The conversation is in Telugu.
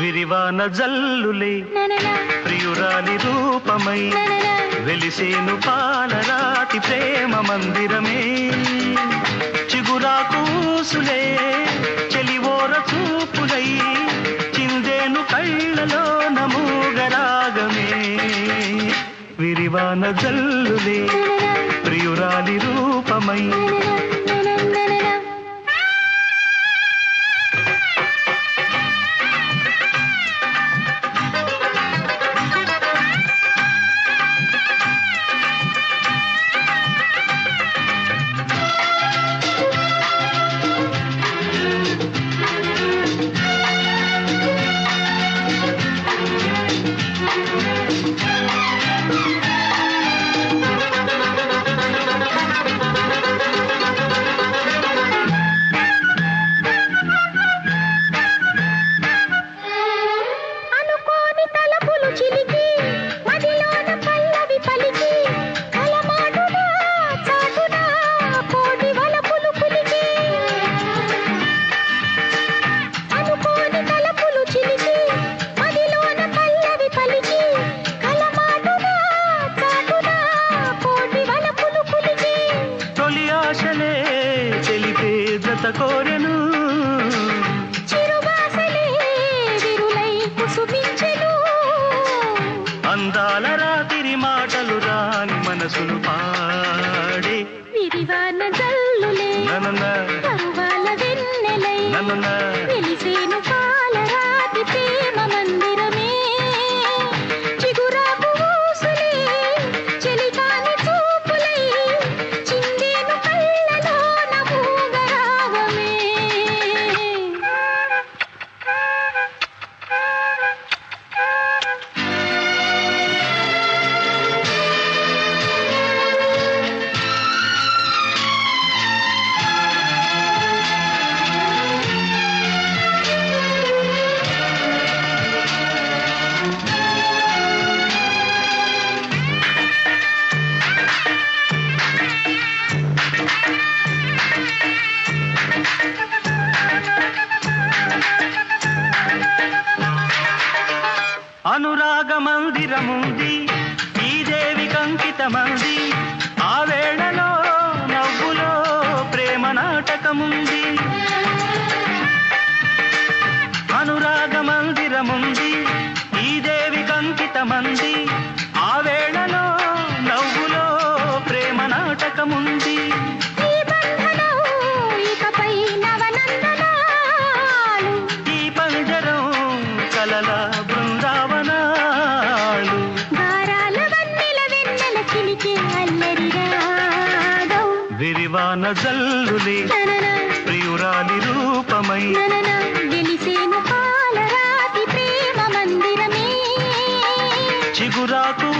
విరివాన జల్లులే ప్రియురాలి రూపమై వెలిసేను పాలరాతి ప్రేమ మందిరమే. చిగురాకూసులే చెలివోర విరివాన జల్లులే ప్రియురాలి రూపమై. జత కోరెను. అందాల రాతిరి మాటలు రాని మనసును పాడే. విరివాన జల్లులే అనురాగ మందిరముంది ఈ దేవి కంకితమంది. ఆ వేళలో నవ్వులో ప్రేమ నాటకముంది. కలల బృందావనాలు. విరివాన జల్లులే ప్రియురాలి రూపమై చిగురాకు